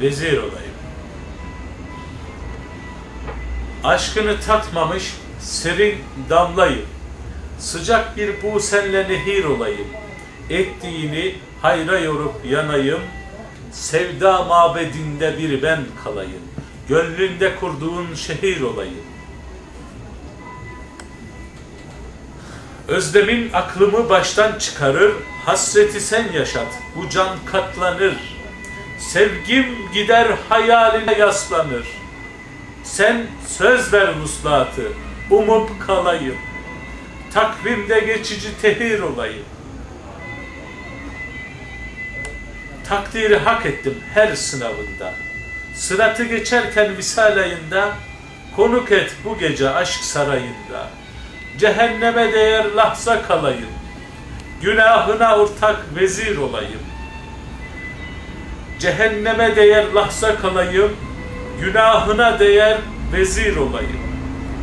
vezir olayım. Aşkını tatmamış serin damlayım. Sıcak bir bu senle nehir olayım. Ettiğini hayra yorup yanayım. Sevda mabedinde bir ben kalayım. Gönlünde kurduğun şehir olayım. Özlemin aklımı baştan çıkarır, hasreti sen yaşat, bu can katlanır. Sevgim gider hayaline yaslanır. Sen söz ver vuslatı, umup kalayım. Takvimde geçici tehir olayım. Takdiri hak ettim her sınavında. Sıratı geçerken visal ayında, konuk et bu gece aşk sarayında. Cehenneme değer lahza kalayım. Günahına ortak vezir olayım. Cehenneme değer lahza kalayım. Günahına değer vezir olayım.